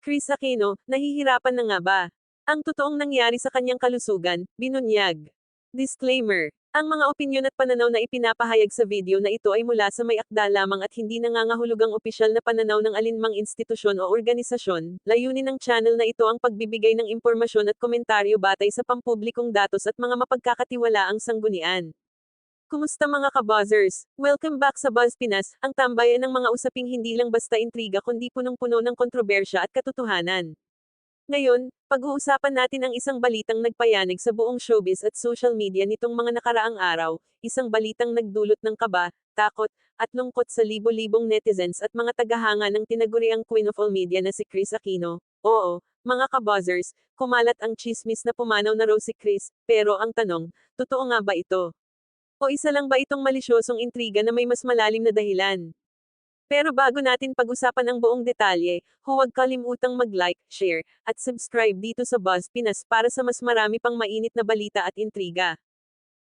Chris Aquino, nahihirapan na nga ba? Ang totoong nangyari sa kanyang kalusugan, binunyag. Disclaimer. Ang mga opinyon at pananaw na ipinapahayag sa video na ito ay mula sa may akda lamang at hindi nangangahulugang opisyal na pananaw ng alinmang institusyon o organisasyon. Layunin ng channel na ito ang pagbibigay ng impormasyon at komentaryo batay sa pampublikong datos at mga mapagkakatiwalaang sanggunian. Kumusta mga kabuzzers? Welcome back sa Buzz Pinas, ang tambayan ng mga usaping hindi lang basta intriga kundi punong-puno ng kontrobersya at katotohanan. Ngayon, pag-uusapan natin ang isang balitang nagpayanig sa buong showbiz at social media nitong mga nakaraang araw, isang balitang nagdulot ng kaba, takot, at lungkot sa libo-libong netizens at mga tagahanga ng tinaguriang Queen of All Media na si Chris Aquino. Oo, mga kabuzzers, kumalat ang chismis na pumanaw na raw si Chris, pero ang tanong, totoo nga ba ito? O isa lang ba itong malisyosong intriga na may mas malalim na dahilan? Pero bago natin pag-usapan ang buong detalye, huwag kalimutang mag-like, share, at subscribe dito sa Buzz Pinas para sa mas marami pang mainit na balita at intriga.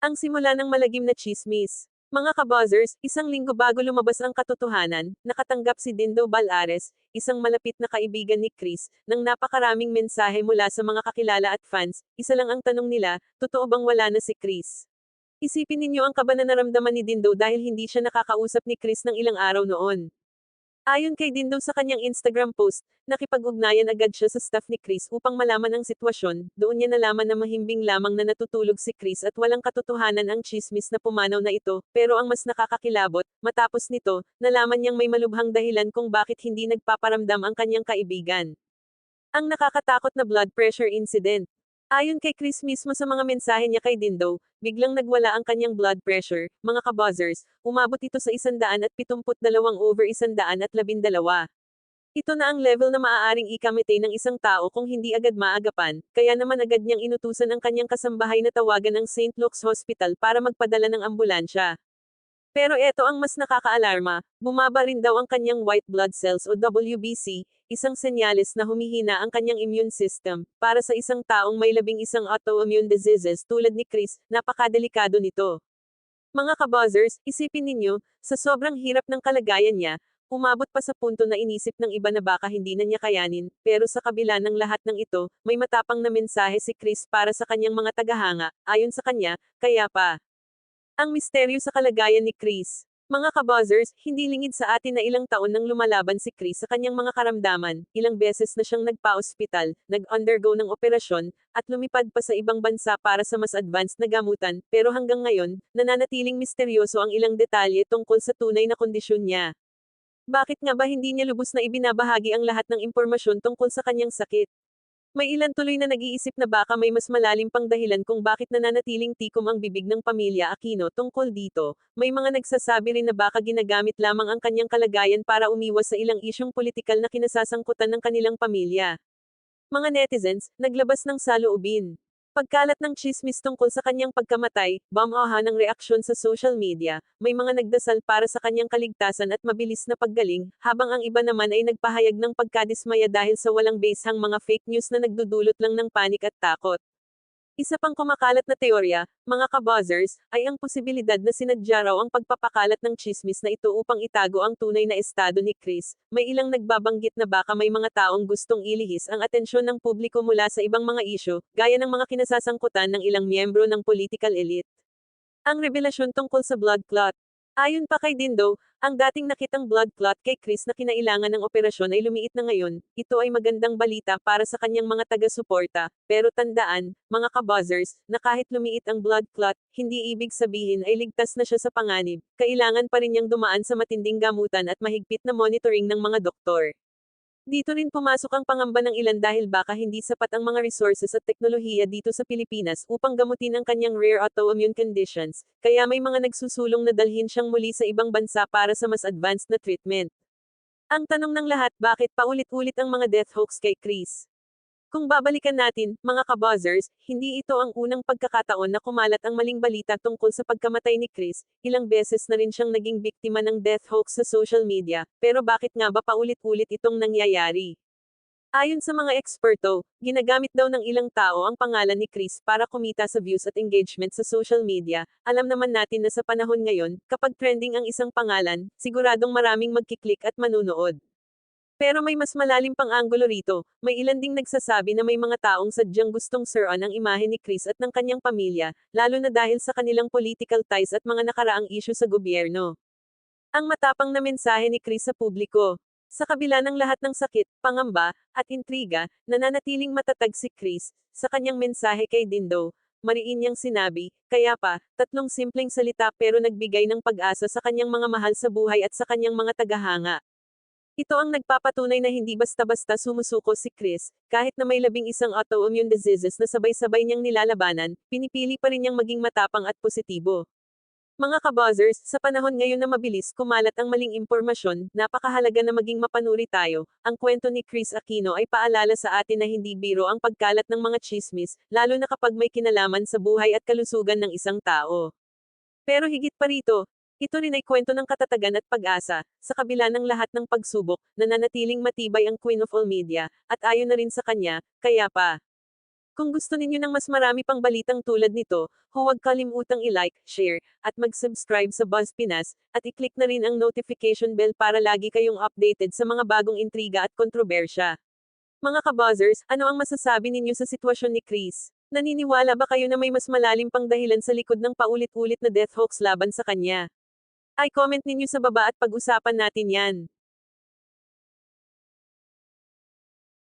Ang simula ng malagim na chismis. Mga kabuzzers, isang linggo bago lumabas ang katotohanan, nakatanggap si Dindo Balares, isang malapit na kaibigan ni Chris, ng napakaraming mensahe mula sa mga kakilala at fans, isa lang ang tanong nila, totoo bang wala na si Chris? Isipin ninyo ang kaba na naramdaman ni Dindo dahil hindi siya nakakausap ni Chris ng ilang araw noon. Ayon kay Dindo sa kanyang Instagram post, nakipag-ugnayan agad siya sa staff ni Chris upang malaman ang sitwasyon, doon niya nalaman na mahimbing lamang na natutulog si Chris at walang katotohanan ang chismis na pumanaw na ito, pero ang mas nakakakilabot, matapos nito, nalaman niyang may malubhang dahilan kung bakit hindi nagpaparamdam ang kanyang kaibigan. Ang nakakatakot na blood pressure incident. Ayon kay Chris mismo sa mga mensahe niya kay Dindo, biglang nagwala ang kanyang blood pressure, mga kabuzzers, umabot ito sa 172 over 112. Ito na ang level na maaaring ikamite ng isang tao kung hindi agad maagapan, kaya naman agad niyang inutusan ang kanyang kasambahay na tawagan ng St. Luke's Hospital para magpadala ng ambulansya. Pero eto ang mas nakakaalarma, bumaba rin daw ang kanyang white blood cells o WBC, isang senyales na humihina ang kanyang immune system. Para sa isang taong may labing isang autoimmune diseases tulad ni Chris, napakadelikado nito. Mga kabuzzers, isipin ninyo, sa sobrang hirap ng kalagayan niya, umabot pa sa punto na inisip ng iba na baka hindi na niya kayanin, pero sa kabila ng lahat ng ito, may matapang na mensahe si Chris para sa kanyang mga tagahanga, ayon sa kanya, kaya pa. Ang misteryo sa kalagayan ni Chris. Mga kabuzzers, hindi lingid sa atin na ilang taon nang lumalaban si Chris sa kanyang mga karamdaman, ilang beses na siyang nagpa-ospital, nag-undergo ng operasyon, at lumipad pa sa ibang bansa para sa mas advanced na gamutan, pero hanggang ngayon, nananatiling misteryoso ang ilang detalye tungkol sa tunay na kondisyon niya. Bakit nga ba hindi niya lubos na ibinabahagi ang lahat ng impormasyon tungkol sa kanyang sakit? May ilan tuloy na nag-iisip na baka may mas malalim pang dahilan kung bakit nananatiling tikom ang bibig ng pamilya Aquino tungkol dito. May mga nagsasabi rin na baka ginagamit lamang ang kanyang kalagayan para umiwas sa ilang isyong politikal na kinasasangkutan ng kanilang pamilya. Mga netizens, naglabas ng saloobin. Pagkalat ng chismis tungkol sa kanyang pagkamatay, bumaha ng reaksyon sa social media, may mga nagdasal para sa kanyang kaligtasan at mabilis na paggaling, habang ang iba naman ay nagpahayag ng pagkadismaya dahil sa walang basehang mga fake news na nagdudulot lang ng panik at takot. Isa pang kumakalat na teorya, mga kabuzzers, ay ang posibilidad na sinadya raw ang pagpapakalat ng chismis na ito upang itago ang tunay na estado ni Chris. May ilang nagbabanggit na baka may mga taong gustong ilihis ang atensyon ng publiko mula sa ibang mga isyo, gaya ng mga kinasasangkutan ng ilang miyembro ng political elite. Ang revelasyon tungkol sa blood clot, Ayon pa kay Dindo, ang dating nakitang blood clot kay Chris na kinailangan ng operasyon ay lumiit na ngayon, ito ay magandang balita para sa kanyang mga taga-suporta, pero tandaan, mga kabuzzers, na kahit lumiit ang blood clot, hindi ibig sabihin ay ligtas na siya sa panganib, kailangan pa rin niyang dumaan sa matinding gamutan at mahigpit na monitoring ng mga doktor. Dito rin pumasok ang pangamba ng ilan dahil baka hindi sapat ang mga resources at teknolohiya dito sa Pilipinas upang gamutin ang kanyang rare autoimmune conditions, kaya may mga nagsusulong na dalhin siyang muli sa ibang bansa para sa mas advanced na treatment. Ang tanong ng lahat bakit paulit-ulit ang mga death hoax kay Chris? Kung babalikan natin, mga kabuzzers, hindi ito ang unang pagkakataon na kumalat ang maling balita tungkol sa pagkamatay ni Chris, ilang beses na rin siyang naging biktima ng death hoax sa social media, pero bakit nga ba paulit-ulit itong nangyayari? Ayon sa mga eksperto, ginagamit daw ng ilang tao ang pangalan ni Chris para kumita sa views at engagement sa social media. Alam naman natin na sa panahon ngayon, kapag trending ang isang pangalan, siguradong maraming magkiklik at manunood. Pero may mas malalim pang anggulo rito, may ilan ding nagsasabi na may mga taong sadyang gustong suran ang imahe ni Chris at ng kanyang pamilya, lalo na dahil sa kanilang political ties at mga nakaraang issue sa gobyerno. Ang matapang na mensahe ni Chris sa publiko. Sa kabila ng lahat ng sakit, pangamba, at intriga, nananatiling matatag si Chris, sa kanyang mensahe kay Dindo, mariin niyang sinabi, kaya pa, tatlong simpleng salita pero nagbigay ng pag-asa sa kanyang mga mahal sa buhay at sa kanyang mga tagahanga. Ito ang nagpapatunay na hindi basta-basta sumusuko si Chris, kahit na may labing isang autoimmune diseases na sabay-sabay niyang nilalabanan, pinipili pa rin niyang maging matapang at positibo. Mga kabuzzers, sa panahon ngayon na mabilis kumalat ang maling impormasyon, napakahalaga na maging mapanuri tayo. Ang kwento ni Chris Aquino ay paalala sa atin na hindi biro ang pagkalat ng mga chismis, lalo na kapag may kinalaman sa buhay at kalusugan ng isang tao. Pero higit pa rito, ito rin ay kwento ng katatagan at pag-asa, sa kabila ng lahat ng pagsubok, nananatiling matibay ang Queen of All Media, at ayon na rin sa kanya, kaya pa. Kung gusto ninyo ng mas marami pang balitang tulad nito, huwag kalimutang i-like, share, at mag-subscribe sa Buzz Pinas, at i-click na rin ang notification bell para lagi kayong updated sa mga bagong intriga at kontrobersya. Mga kabuzzers, ano ang masasabi ninyo sa sitwasyon ni Chris? Naniniwala ba kayo na may mas malalim pang dahilan sa likod ng paulit-ulit na death hoax laban sa kanya? Ay comment ninyo sa baba at pag-usapan natin yan.